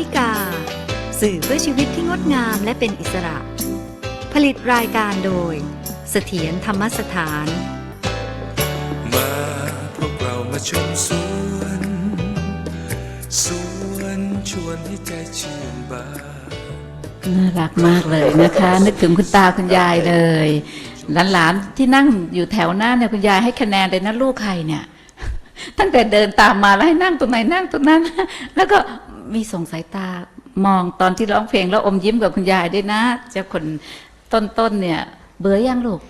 วิกา สื่อเพื่อชีวิตที่งดงามและเป็นอิสระ ผลิตรายการโดย เสถียรธรรมสถาน มาพวกเรามาชมสวนสวนชวนให้ใจชื่นบานน่ารักมากเลยนะคะ นึกถึงคุณตาคุณยายเลย หลานๆที่นั่งอยู่แถวหน้าเนี่ยคุณยายให้คะแนนเลยนะลูกใครเนี่ยตั้งแต่เดินตามมาแล้วให้นั่งตรงไหนนั่งตรงนั้น แล้วก็ มีส่งสายตามองตอนที่ร้องเพลงแล้วอมยิ้มกับคุณยายด้วยนะเจ้าคนต้นๆเนี่ย เบื่อยังลูก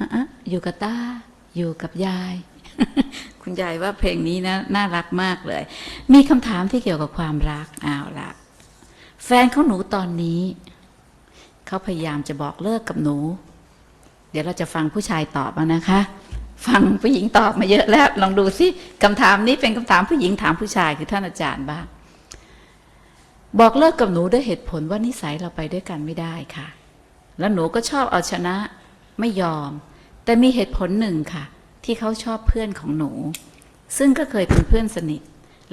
อะอยู่กับตาอยู่กับยาย คุณยายว่าเพลงนี้นะน่ารักมากเลย มีคำถามที่เกี่ยวกับความรักเอาละแฟนของหนูตอนนี้ เขาพยายามจะบอกเลิกกับหนู เดี๋ยวเราจะฟังผู้ชายตอบบ้างนะคะ ฟังผู้หญิงตอบมาเยอะแล้ว ลองดูสิคำถามนี้เป็นคำถามผู้หญิงถามผู้ชายคือท่านอาจารย์บ้าง บอกเลิกกับหนูด้วยเหตุผลว่านิสัยเราไปด้วยกันไม่ได้ค่ะ แล้วหนูก็ชอบเอาชนะ ไม่ยอม แต่มีเหตุผลหนึ่งค่ะ ที่เขาชอบเพื่อนของหนู ซึ่งก็เคยเป็นเพื่อนสนิท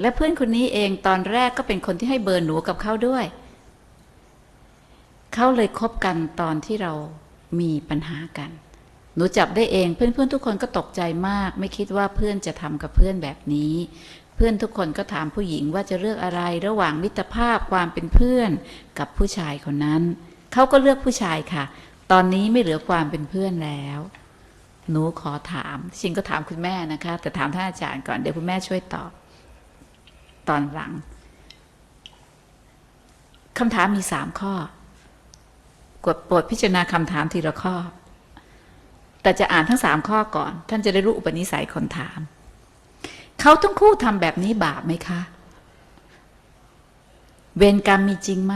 และเพื่อนคนนี้เองตอนแรกก็เป็นคนที่ให้เบอร์หนูกับเขาด้วย เขาเลยคบกันตอนที่เรามีปัญหากัน หนูจับได้เองเพื่อนๆทุกคนก็ตกใจมาก ไม่คิดว่าเพื่อนจะทำกับเพื่อนแบบนี้ เพื่อนทุกคนก็ถามผู้หญิงว่าจะเลือกอะไรระหว่างมิตรภาพความเป็นเพื่อนกับผู้ชายคนนั้น เขาก็เลือกผู้ชายค่ะ ตอนนี้ไม่เหลือความเป็นเพื่อนแล้ว หนูขอถาม ชิงก็ถามคุณแม่นะคะ แต่ถามท่านอาจารย์ก่อนเดี๋ยวคุณแม่ช่วยตอบ ตอนหลังคำถามมีสามข้อกดโปรดพิจารณาคำถามทีละข้อ แต่จะอ่านทั้งสามข้อก่อน ท่านจะได้รู้อุปนิสัยคนถาม เขาทั้งคู่ทำแบบนี้บาปไหมคะ เวรกรรมมีจริงไหม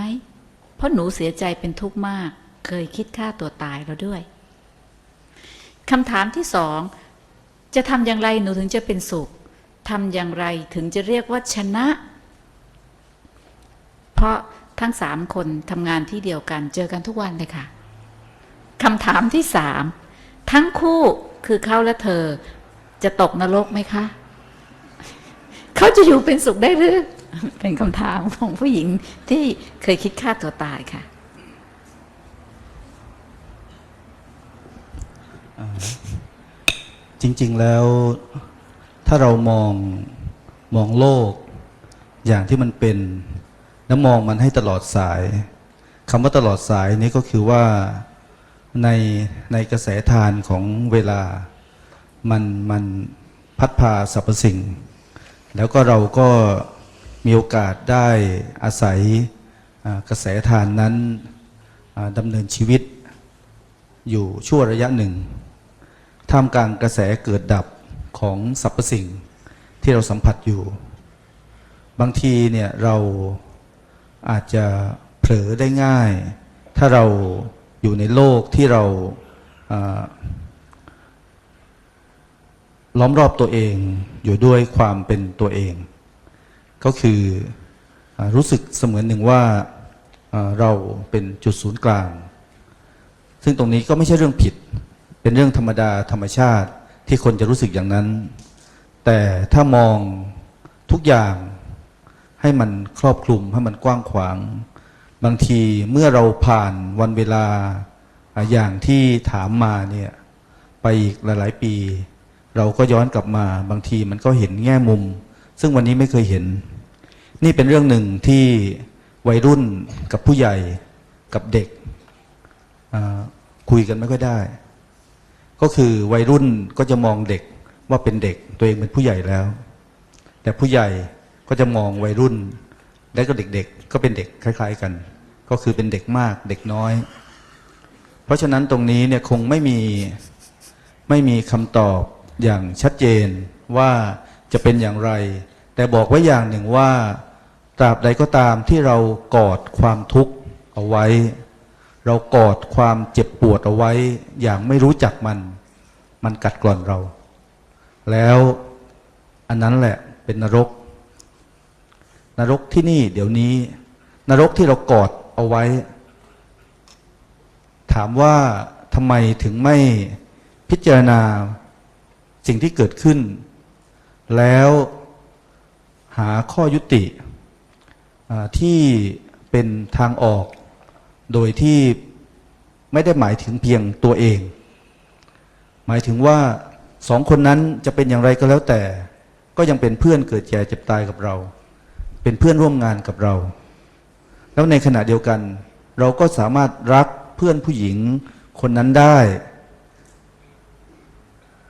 เพราะหนูเสียใจเป็นทุกข์มาก เคยคิดฆ่าตัวตายแล้วด้วยคำถามที่สอง จะทำอย่างไรหนูถึงจะเป็นสุขทำอย่างไรถึงจะเรียกว่าชนะ เพราะทั้งสามคนทำงานที่เดียวกันเจอกันทุกวันเลยค่ะคำถามที่สามทั้งคู่คือเขาและเธอจะตกนรกไหมคะ เขาจะอยู่เป็นสุขได้หรือ เป็นคำถามของผู้หญิงที่เคยคิดฆ่าตัวตายค่ะ จริง ๆแล้วถ้าเรามองมองโลก อย่างที่มันเป็นแล้วมองมันให้ตลอดสายคำว่าตลอดสายนี้ก็คือว่าในในกระแสทานของเวลา มันมันพัดพาสรรพสิ่ง แล้วก็เราก็มีโอกาสได้อาศัยกระแสทานนั้นดำเนินชีวิตอยู่ชั่วระยะหนึ่งท่ามกลางกระแสเกิดดับของสรรพสิ่งที่เราสัมผัสอยู่ บางทีเนี่ยเราอาจจะเผลอได้ง่าย ถ้าเราอยู่ในโลกที่เรา ล้อมรอบตัวเองอยู่ด้วยความเป็นตัวเอง ก็คือรู้สึกเสมือนหนึ่งว่าเราเป็นจุดศูนย์กลาง ซึ่งตรงนี้ก็ไม่ใช่เรื่องผิด เป็นเรื่องธรรมดาธรรมชาติที่คนจะรู้สึกอย่างนั้น แต่ถ้ามองทุกอย่างให้มันครอบคลุมให้มันกว้างขวาง บางทีเมื่อเราผ่านวันเวลาอะอย่างที่ถามมาเนี่ยไปอีกหลาย ๆ ปี เราก็ย้อนกลับมาบางทีมันก็เห็นแง่มุม ซึ่งวันนี้ไม่เคยเห็น นี่เป็นเรื่องหนึ่งที่วัยรุ่นกับผู้ใหญ่กับเด็กคุยกันไม่ค่อยได้ ก็คือวัยรุ่นก็จะมองเด็กว่าเป็นเด็กตัวเองเป็นผู้ใหญ่แล้ว แต่ผู้ใหญ่ก็จะมองวัยรุ่น และก็เด็กๆ ก็เป็นเด็กคล้าย ๆกัน ก็คือเป็นเด็กมากเด็กน้อย เพราะฉะนั้นตรงนี้เนี่ยคงไม่มีไม่มีคำตอบ อย่างชัดเจนว่าจะเป็นอย่างไร แต่บอกไว้อย่างหนึ่งว่าตราบใดก็ตามที่เรากอดความทุกข์เอาไว้ เรากอดความเจ็บปวดเอาไว้ อย่างไม่รู้จักมัน มันกัดกร่อนเรา แล้วอันนั้นแหละเป็นนรก นรกที่นี่เดี๋ยวนี้ นรกที่เรากอดเอาไว้ ถามว่าทำไมถึงไม่พิจารณา สิ่งที่เกิดขึ้น แล้วหาข้อยุติที่เป็นทางออก โดยที่ไม่ได้หมายถึงเพียงตัวเอง หมายถึงว่าสองคนนั้นจะเป็นอย่างไรก็แล้วแต่ ก็ยังเป็นเพื่อนเกิดแก่เจ็บตายกับเรา เป็นเพื่อนร่วมงานกับเรา แล้วในขณะเดียวกัน เราก็สามารถรักเพื่อนผู้หญิงคนนั้นได้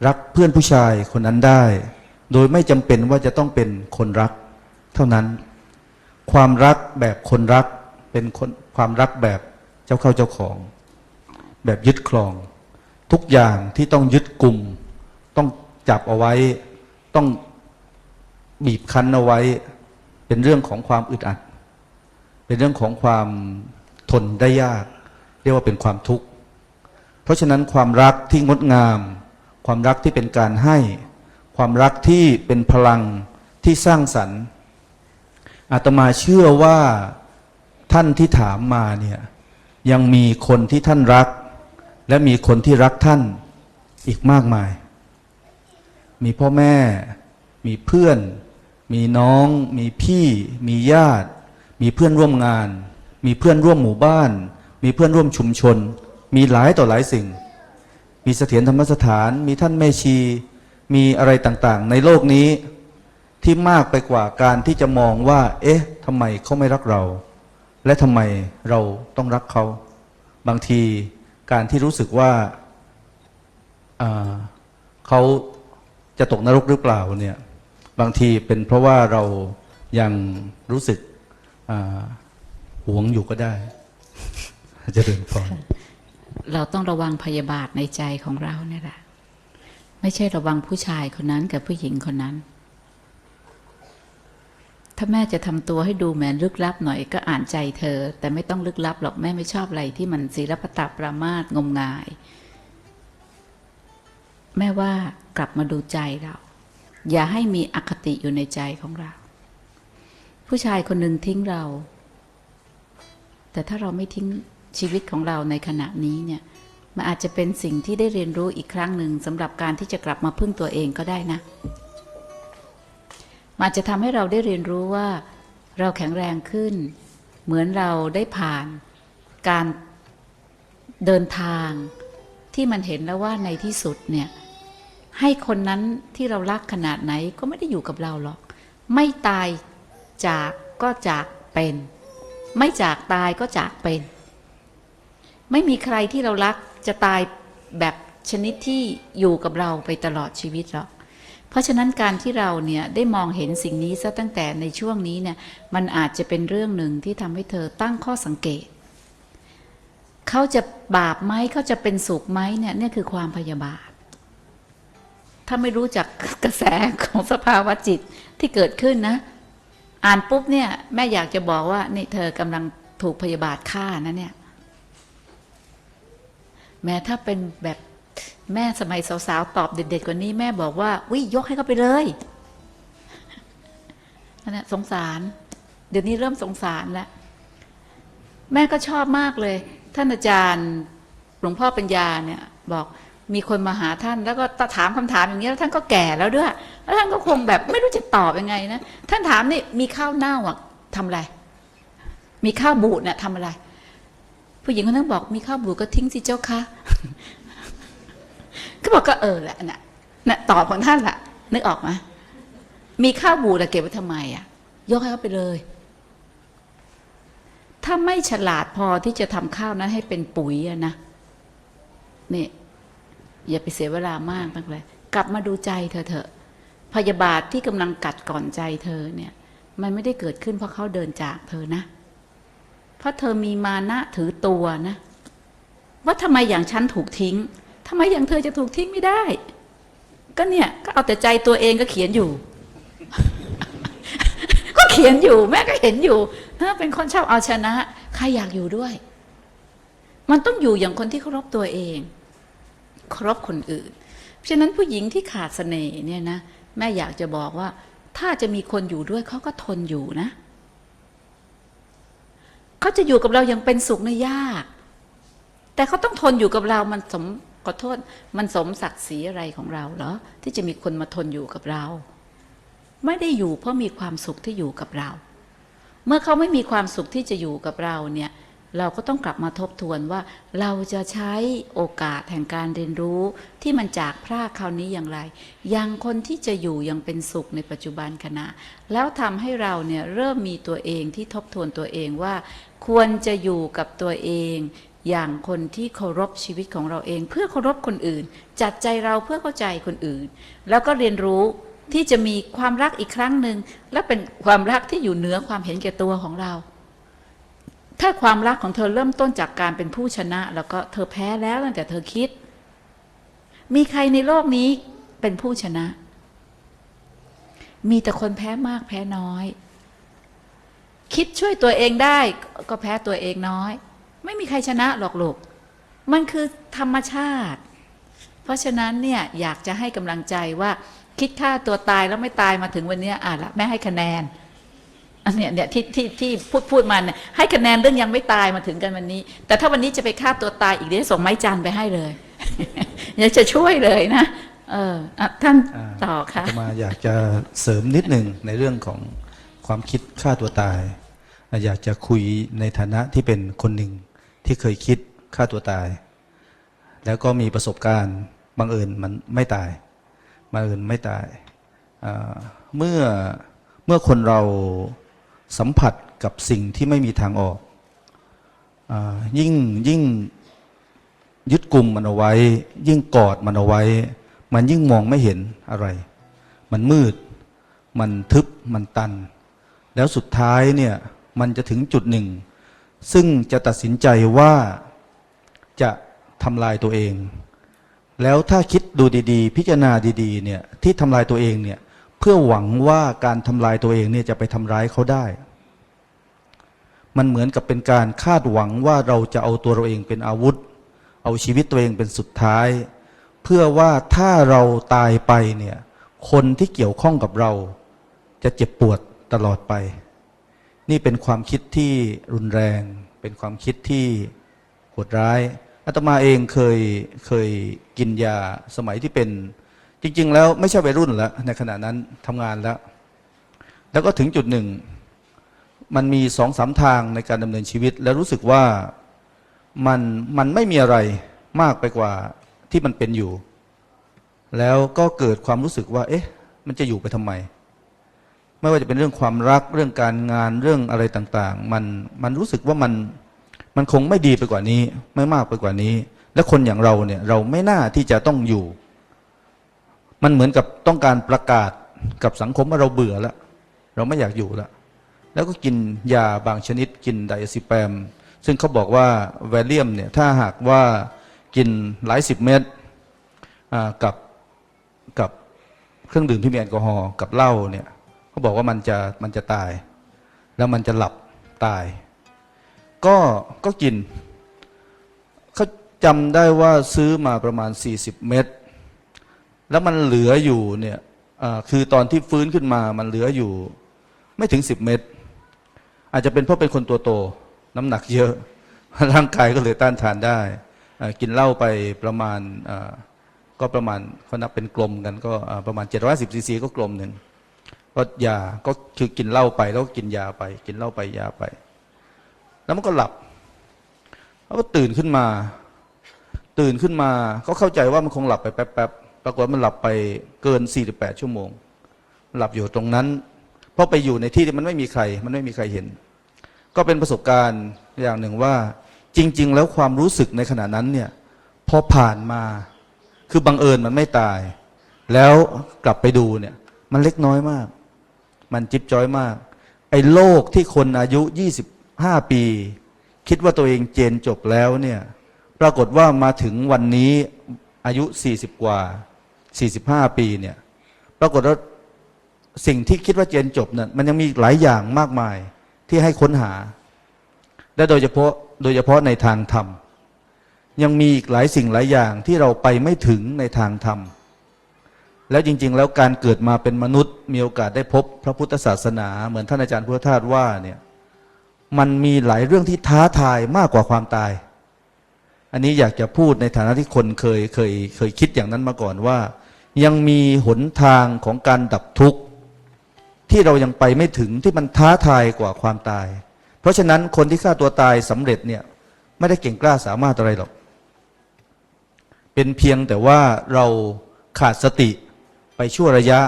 รักเพื่อนผู้ชายคนนั้นได้ โดยไม่จำเป็นว่าจะต้องเป็นคนรัก เท่านั้น ความรักแบบคนรักเป็นคนความรักแบบเจ้าเข้าเจ้าของ แบบยึดครอง ทุกอย่างที่ต้องยึดกลุ่ม ต้องจับเอาไว้ ต้องบีบคั้นเอาไว้ เป็นเรื่องของความอึดอัด เป็นเรื่องของความทนได้ยาก เรียกว่าเป็นความทุกข์ เพราะฉะนั้นความรักที่งดงาม ความรักที่เป็นการให้ ความรักที่เป็นพลังที่สร้างสรรค์อาตมาเชื่อว่าท่านที่ถามมาเนี่ยยังมีคนที่ท่านรัก และมีคนที่รักท่านอีกมากมาย มีพ่อแม่ มีเพื่อน มีน้อง มีพี่ มีญาติ มีเพื่อนร่วมงาน มีเพื่อนร่วมหมู่บ้าน มีเพื่อนร่วมชุมชน มีหลายต่อหลายสิ่ง มีเสถียรธรรมสถาน มีท่านแม่ชี มีอะไรต่างๆ ในโลกนี้ที่มากไปกว่าการที่จะมองว่า เอ๊ะทำไมเขาไม่รักเรา และทำไมเราต้องรักเขา บางทีการที่รู้สึกว่าาเขาจะตกนรกหรือเปล่าเนี่ยบางทีเป็นเพราะว่าเรายังรู้สึกหวงอยู่ก็ได้จะเริญพร เราต้องระวังพยาบาทในใจของเราเนี่ยแหละ ไม่ใช่ระวังผู้ชายคนนั้นกับผู้หญิงคนนั้น ถ้าแม่จะทำตัวให้ดูแมนลึกลับหน่อยก็อ่านใจเธอ แต่ไม่ต้องลึกลับหรอกแม่ไม่ชอบอะไรที่มันศีลปตะประมาทงมงาย แม่ว่ากลับมาดูใจเรา อย่าให้มีอคติอยู่ในใจของเรา ผู้ชายคนหนึ่งทิ้งเรา แต่ถ้าเราไม่ทิ้ง ชีวิตของเราในขณะนี้เนี่ยมันอาจจะเป็นสิ่งที่ได้เรียนรู้อีกครั้งหนึ่งสำหรับการที่จะกลับมาพึ่งตัวเองก็ได้นะมันอาจจะทำให้เราได้เรียนรู้ว่า เราแข็งแรงขึ้น เหมือนเราได้ผ่านการเดินทางที่มันเห็นแล้วว่าในที่สุดเนี่ยให้คนนั้นที่เรารักขนาดไหนก็ไม่ได้อยู่กับเราหรอก ไม่ตายจากก็จากเป็น ไม่จากตายก็จากเป็น ไม่มีใครที่เรารักจะตายแบบชนิดที่อยู่กับเราไปตลอดชีวิตหรอก เพราะฉะนั้นการที่เราเนี่ยได้มองเห็นสิ่งนี้ซะตั้งแต่ในช่วงนี้เนี่ยมันอาจจะเป็นเรื่องหนึ่งที่ทำให้เธอตั้งข้อสังเกต เขาจะบาปไหมเขาจะเป็นสุขไหมเนี่ยนี่คือความพยาบาท ถ้าไม่รู้จักกระแสของสภาวะจิตที่เกิดขึ้นนะ อ่านปุ๊บเนี่ยแม่อยากจะบอกว่านี่เธอกำลังถูกพยาบาทฆ่านะเนี่ย แม้ถ้าเป็นแบบแม่สมัยสาวๆ ตอบเด็ดๆกว่านี้แม่บอกว่าวิยกให้เขาไปเลยนั่นแหละสงสาร เดี๋ยวนี้เริ่มสงสารแล้ว แม่ก็ชอบมากเลย ท่านอาจารย์หลวงพ่อปัญญาเนี่ย บอกมีคนมาหาท่าน แล้วก็ถามคำถามอย่างนี้แล้วท่านก็แก่แล้วด้วย แล้วท่านก็คงแบบไม่รู้จะตอบยังไงนะท่านถามนี่มีข้าวเน่าอะทำอะไร มีข้าวบูดเนี่ยทำอะไร ผู้หญิงคนนั้นบอกมีข้าวบูดก็ทิ้งสิเจ้าค่ะก็บอกก็เออแหละน่ะน่ะตอบของท่านละนึกออกไหมมีข้าวบูดอะเก็บไว้ทำไมอะ ยกให้เขาไปเลย ถ้าไม่ฉลาดพอที่จะทำข้าวนั้นให้เป็นปุ๋ยอะนะนี่อย่าไปเสียเวลามากนักเลยกลับมาดูใจเธอเถอะ พยาบาทที่กำลังกัดก่อนใจเธอเนี่ย มันไม่ได้เกิดขึ้นเพราะเขาเดินจากเธอนะ เพราะเธอมีมานะถือตัวนะ ว่าทำไมอย่างฉันถูกทิ้งทำไมอย่างเธอจะถูกทิ้งไม่ได้ ก็เนี่ย ก็เอาแต่ใจตัวเองก็เขียนอยู่ ก็เขียนอยู่ แม่ก็เห็นอยู่เป็นคนชอบเอาชนะ ใครอยากอยู่ด้วย มันต้องอยู่อย่างคนที่เคารพตัวเองเคารพคนอื่น เพราะฉะนั้นผู้หญิงที่ขาดเสน่ห์เนี่ยนะแม่อยากจะบอกว่า ถ้าจะมีคนอยู่ด้วยเขาก็ทนอยู่นะ เขาจะอยู่กับเราอย่างเป็นสุขในยาก แต่เขาต้องทนอยู่กับเรามันสมขอโทษ มันสมศักดิ์ศรีอะไรของเราเหรอที่จะมีคนมาทนอยู่กับเรา ไม่ได้อยู่เพราะมีความสุขที่อยู่กับเรา เมื่อเขาไม่มีความสุขที่จะอยู่กับเราเนี่ย เราก็ต้องกลับมาทบทวนว่า เราจะใช้โอกาสแห่งการเรียนรู้ที่มันจากพรากคราวนี้อย่างไร ยังคนที่จะอยู่ยังเป็นสุขในปัจจุบันขณะ แล้วทำให้เราเนี่ยเริ่มมีตัวเองที่ทบทวนตัวเองว่า ควรจะอยู่กับตัวเอง อย่างคนที่เคารพชีวิตของเราเอง เพื่อเคารพคนอื่น จัดใจเราเพื่อเข้าใจคนอื่น แล้วก็เรียนรู้ที่จะมีความรักอีกครั้งหนึ่งและเป็นความรักที่อยู่เหนือความเห็นแก่ตัวของเรา ถ้าความรักของเธอเริ่มต้นจากการเป็นผู้ชนะ แล้วก็เธอแพ้แล้วตั้งแต่เธอคิด มีใครในโลกนี้เป็นผู้ชนะ มีแต่คนแพ้มากแพ้น้อย คิดช่วยตัวเองได้ก็แพ้ตัวเองน้อย ไม่มีใครชนะหรอกลูกมันคือธรรมชาติ เพราะฉะนั้นเนี่ยอยากจะให้กำลังใจว่าคิดฆ่าตัวตายแล้วไม่ตายมาถึงวันเนี้ยอะละแม่ให้คะแนนอันเนี้ยเนี่ยที่ที่ที่พูดพูดมาเนี่ยให้คะแนนเรื่องยังไม่ตายมาถึงกันวันนี้ แต่ถ้าวันนี้จะไปฆ่าตัวตายอีกเดี๋ยวส่งไม้จันทร์ไปให้เลยอยากจะช่วยเลยนะ เอออะท่านอ่าต่อค่ะอาตมาอยากจะเสริมนิดหนึ่งในเรื่องของความคิดฆ่าตัวตาย อยากจะคุยในฐานะที่เป็นคนหนึ่งที่เคยคิดฆ่าตัวตาย แล้วก็มีประสบการณ์บังเอิญมันไม่ตายบังเอิญไม่ตายเมื่อเมื่อคนเราสัมผัสกับสิ่งที่ไม่มีทางออกอยิ่งยิ่งยึดกลุ่มมันเอาไว้ ยิ่งกอดมันเอาไว้ มันยิ่งมองไม่เห็นอะไร มันมืด มันทึบมันตัน แล้วสุดท้ายเนี่ย มันจะถึงจุดหนึ่ง ซึ่งจะตัดสินใจว่าจะทำลายตัวเอง แล้วถ้าคิดดูดีๆ พิจารณาดีๆเนี่ยที่ทำลายตัวเองเนี่ยเพื่อหวังว่าการทำลายตัวเองเนี่ยจะไปทำร้ายเขาได้ มันเหมือนกับเป็นการคาดหวังว่าเราจะเอาตัวเราเองเป็นอาวุธ เอาชีวิตตัวเองเป็นสุดท้าย เพื่อว่าถ้าเราตายไปเนี่ยคนที่เกี่ยวข้องกับเราจะเจ็บปวดตลอดไป นี่เป็นความคิดที่รุนแรง เป็นความคิดที่โหดร้ายอาตมาเองเคยเคยกินยาสมัยที่เป็น จริง ๆ แล้วไม่ใช่วัยรุ่นแล้ว ในขณะนั้นทำงานแล้ว แล้วก็ถึงจุดหนึ่ง มันมีสองสามทางในการดำเนินชีวิต แล้วรู้สึกว่ามันมันไม่มีอะไรมากไปกว่าที่มันเป็นอยู่ แล้วก็เกิดความรู้สึกว่า เอ๊ะ มันจะอยู่ไปทำไม ไม่ว่าจะเป็นเรื่องความรักเรื่องการงานเรื่องอะไรต่างๆ มันมันรู้สึกว่ามันมันคงไม่ดีไปกว่านี้ ไม่มากไปกว่านี้ และคนอย่างเราเนี่ยเราไม่น่าที่จะต้องอยู่ มันเหมือนกับต้องการประกาศกับสังคมว่าเราเบื่อแล้วเราไม่อยากอยู่แล้วแล้วก็กินยาบางชนิดกินไดอะซิแปม ซึ่งเขาบอกว่าแวลเลียมเนี่ยถ้าหากว่ากินหลายสิบเม็ดอ่ากับกับเครื่องดื่มที่มีแอลกอฮอล์กับเหล้าเนี่ย เขาบอกว่ามันจะมันจะตาย แล้วมันจะหลับตาย ก็ก็กินเขาจำได้ว่าซื้อมาประมาณ 40 เม็ดแล้วมันเหลืออยู่เนี่ยคือตอนที่ฟื้นขึ้นมามันเหลืออยู่ ไม่ถึง 10 เม็ดอาจจะเป็นเพราะเป็นคนตัวโต น้ำหนักเยอะ ร่างกายก็เลยต้านทานได้ กินเหล้าไปประมาณก็ประมาณเขานับเป็นกลมกันก็ประมาณ710ซีซีก็กลมหนึ่ง ก็ยาก็คือกินเหล้าไปแล้วก็กินยาไป กินเหล้าไปยาไป แล้วมันก็หลับแล้วก็ตื่นขึ้นมา ตื่นขึ้นมาก็เข้าใจว่ามันคงหลับไปแป๊บๆปรากฏมันหลับไปเกิน 48 ชั่วโมง หลับอยู่ตรงนั้น เพราะไปอยู่ในที่ที่มันไม่มีใคร มันไม่มีใครเห็น ก็เป็นประสบการณ์อย่างหนึ่งว่า จริง ๆ แล้วความรู้สึกในขณะนั้นเนี่ยพอผ่านมาคือบังเอิญมันไม่ตาย แล้วกลับไปดูเนี่ย มันเล็กน้อยมาก มันจิ๊บจ้อยมาก ไอ้โลกที่คนอายุ 25 ปี คิดว่าตัวเองเจนจบแล้วเนี่ย ปรากฏว่ามาถึงวันนี้อายุ 40 กว่า 45 ปีเนี่ย ปรากฏว่าสิ่งที่คิดว่าเจนจบเนี่ยมันยังมีหลายอย่างมากมายที่ให้ค้นหา และโดยเฉพาะโดยเฉพาะในทางธรรม ยังมีอีกหลายสิ่งหลายอย่างที่เราไปไม่ถึงในทางธรรม แล้วจริง ๆ แล้วการเกิดมาเป็นมนุษย์ มีโอกาสได้พบพระพุทธศาสนาเหมือนท่านอาจารย์พุทธทาสว่าเนี่ยมันมีหลายเรื่องที่ท้าทายมากกว่าความตาย อันนี้อยากจะพูดในฐานะที่คนเคยเคยเคยคิดอย่างนั้นมาก่อนว่า ยังมีหนทางของการดับทุกข์ ที่เรายังไปไม่ถึงที่มันท้าทายกว่าความตาย เพราะฉะนั้นคนที่ฆ่าตัวตายสำเร็จเนี่ยไม่ได้เก่งกล้าสามารถอะไรหรอก เป็นเพียงแต่ว่าเราขาดสติ ชั่วระยะ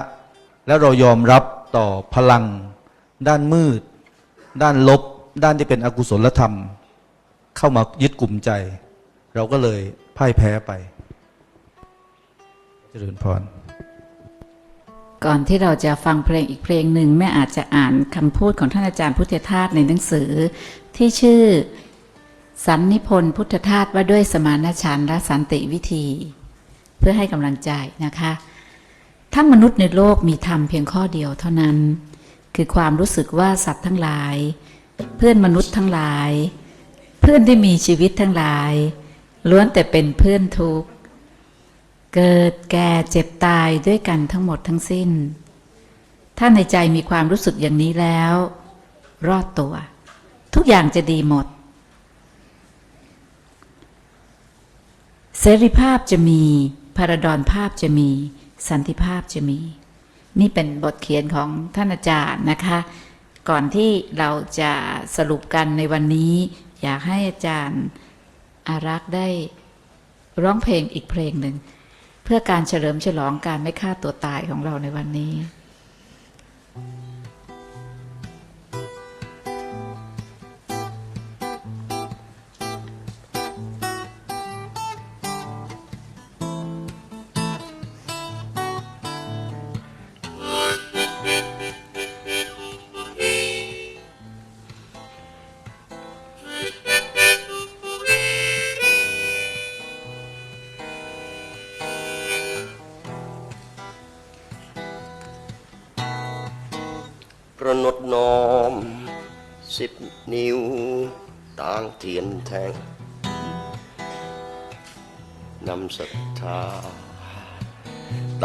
แล้วเรายอมรับต่อพลัง ด้านมืด ด้านลบ ด้านที่เป็นอกุศลธรรม เข้ามายึดกลุ่มใจ เราก็เลยพ่ายแพ้ไป เจริญพร ก่อนที่เราจะฟังเพลงอีกเพลงหนึ่งแม่อาจจะอ่านคำพูดของท่านอาจารย์พุทธทาสในหนังสือ ที่ชื่อสันนิพนธ์พุทธทาสว่าด้วยสมานฉันและสันติวิธี เพื่อให้กำลังใจนะคะ ถ้ามนุษย์ในโลกมีธรรมเพียงข้อเดียวเท่านั้น คือความรู้สึกว่าสัตว์ทั้งหลาย เพื่อนมนุษย์ทั้งหลาย เพื่อนที่มีชีวิตทั้งหลาย ล้วนแต่เป็นเพื่อนทุกข์ เกิดแก่เจ็บตายด้วยกันทั้งหมดทั้งสิ้น ถ้าในใจมีความรู้สึกอย่างนี้แล้ว รอดตัว ทุกอย่างจะดีหมด เสรีภาพจะมีพาราดอนภาพจะมี สันติภาพจะมี นี่เป็นบทเขียนของท่านอาจารย์นะคะ ก่อนที่เราจะสรุปกันในวันนี้ อยากให้อาจารย์อารักษ์ได้ร้องเพลงอีกเพลงหนึ่ง เพื่อการเฉลิมฉลองการไม่ฆ่าตัวตายของเราในวันนี้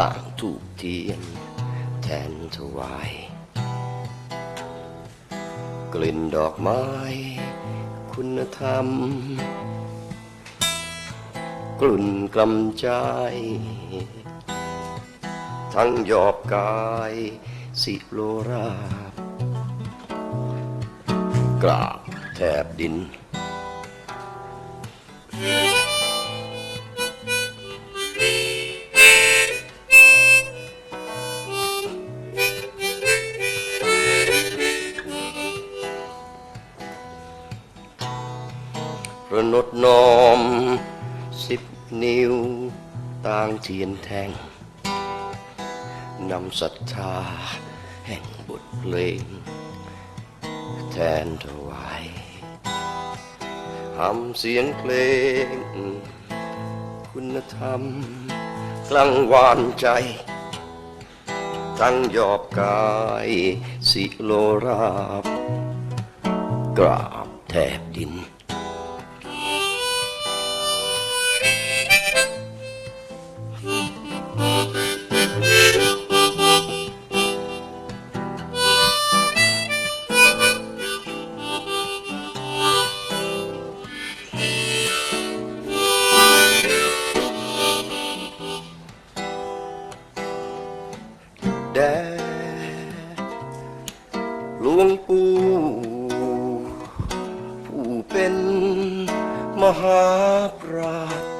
ต่างถูกเทียนแทนถวาย กลิ่นดอกไม้ คุณธรรม กลุ่นกลำใจ ทั้งหยอบกายสิโลราบ กราบแทบดินป เทียนแทงนำศรัทธาแห่งบทเพลง แทนถวายหำเสียงเพลง คุณธรรม กลังวานใจทั้งยอบกาย สิโลราบ กราบแทบ หลวงปู่ผู้เป็นมหาปราชญ์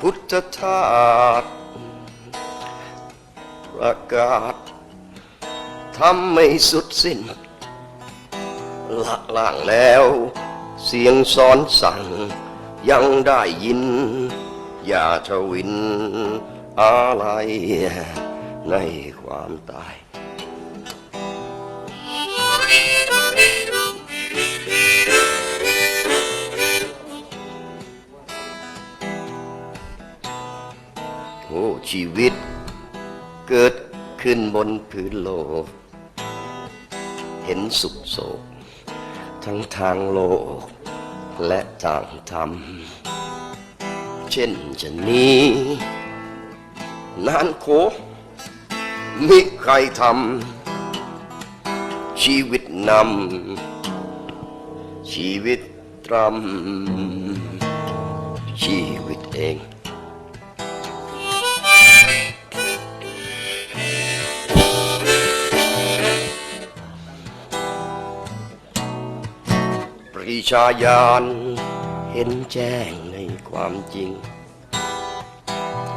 พุทธทาสประกาศทำไม่สุดสิ้นละล่างแล้ว เสียงสอนสั่ง ยังได้ยิน อย่าทวินอะไรในความตาย ชีวิต เกิดขึ้นบนพื้นโลก เห็นสุขโศก ทั้งทางโลก และทางธรรม เช่นจะนี้ นานโคมิใครทำชีวิตนำชีวิตตรำชีวิตเอง ชาญาณเห็นแจ้งในความจริง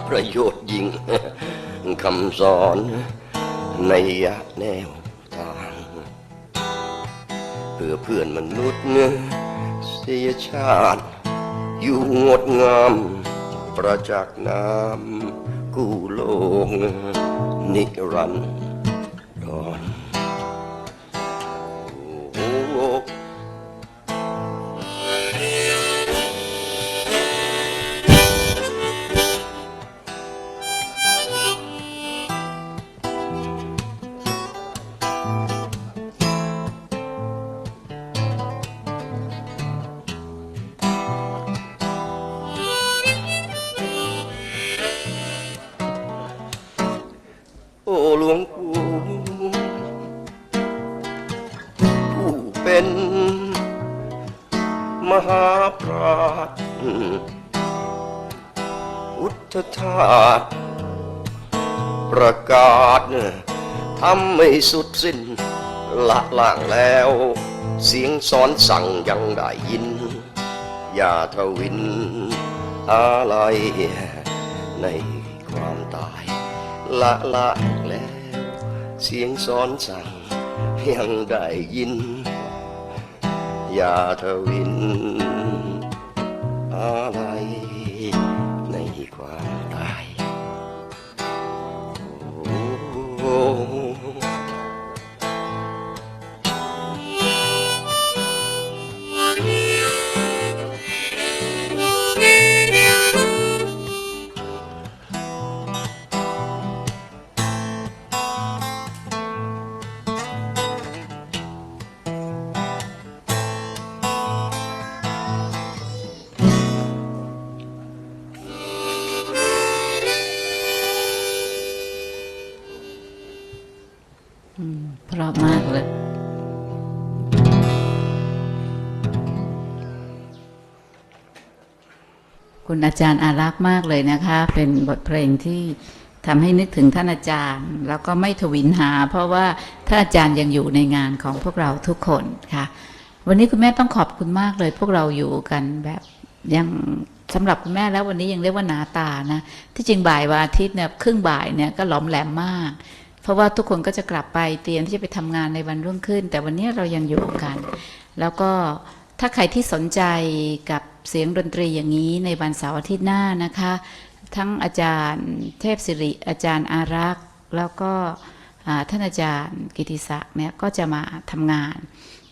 ประโยชน์ยิ่งคำสอนในยะแนวทางเพื่อเพื่อนมนุษย์เสียชาติ อยู่งดงามประจักษ์น้ำกู้โลกนิรันด มหาปราชญ์พุทธทาสประกาศทำไม่สุดสิ้น ละล่างแล้ว เสียงสอนสั่งยังได้ยิน อย่าทวินอะไรในความตาย ละละแล้ว เสียงสอนสั่งยังได้ยิน อย่าทวินอะไร คุณอาจารย์อารักษ์มากเลยนะคะ เป็นบทเพลงที่ทำให้นึกถึงท่านอาจารย์ แล้วก็ไม่ทวินหา เพราะว่าท่านอาจารย์ยังอยู่ในงานของพวกเราทุกคนค่ะ วันนี้คุณแม่ต้องขอบคุณมากเลย พวกเราอยู่กันแบบยังสำหรับคุณแม่แล้ววันนี้ยังเรียกว่าหนาตานะ ที่จริงบ่ายวันอาทิตย์เนี่ยครึ่งบ่ายเนี่ยก็หลอมแหลมมาก เพราะว่าทุกคนก็จะกลับไปเตรียมที่จะไปทำงานในวันรุ่งขึ้น แต่วันนี้เรายังอยู่กัน แล้วก็ถ้าใครที่สนใจกับ เสียงดนตรีอย่างนี้ในวันเสาร์อาทิตย์หน้านะคะ ทั้งอาจารย์เทพศิริอาจารย์อารักษ์ แล้วก็ท่านอาจารย์กิติศักดิ์เนี่ยก็จะมาทำงาน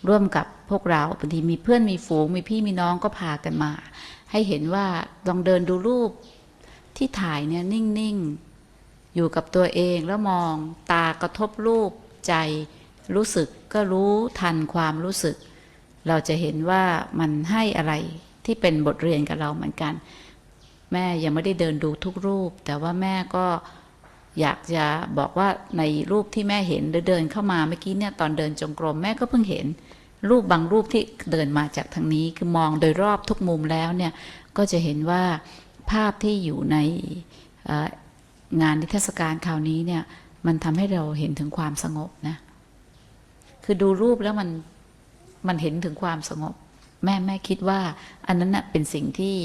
ร่วมกับพวกเราบางทีมีเพื่อนมีฝูง มีพี่มีน้องก็พากันมา ให้เห็นว่าลองเดินดูรูปที่ถ่ายเนี่ยนิ่งๆ อยู่กับตัวเองแล้วมองตากระทบรูปใจรู้สึกก็รู้ทันความรู้สึก เราจะเห็นว่ามันให้อะไร ที่เป็นบทเรียนกับเราเหมือนกัน แม่ยังไม่ได้เดินดูทุกรูป แต่ว่าแม่ก็อยากจะบอกว่าในรูปที่แม่เห็นหรือเดินเข้ามาเมื่อกี้เนี่ยตอนเดินจงกรมแม่ก็เพิ่งเห็น รูปบางรูปที่เดินมาจากทางนี้คือมองโดยรอบทุกมุมแล้วเนี่ยก็จะเห็นว่าภาพที่อยู่ในงานนิทรรศการคราวนี้เนี่ยมันทำให้เราเห็นถึงความสงบนะ คือดูรูปแล้วมันมันเห็นถึงความสงบ แม่แม่คิดว่า อันนั้นนะเป็นสิ่งที่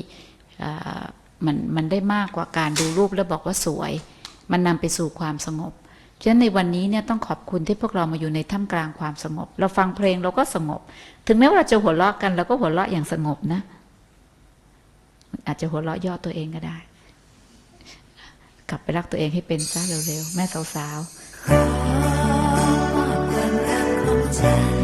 มันมันได้มากกว่าการดูรูปแล้วบอกว่าสวย มันนำไปสู่ความสงบฉะนั้นในวันนี้เนี่ยต้องขอบคุณที่พวกเรามาอยู่ในท่ามกลางความสงบ เราฟังเพลงเราก็สงบ ถึงแม้ว่าเราจะหัวเราะกันเราก็หัวเราะอย่างสงบนะ อาจจะหัวเราะย่อตัวเองก็ได้ กลับไปรักตัวเองให้เป็นซะเร็วๆแม่สาวๆ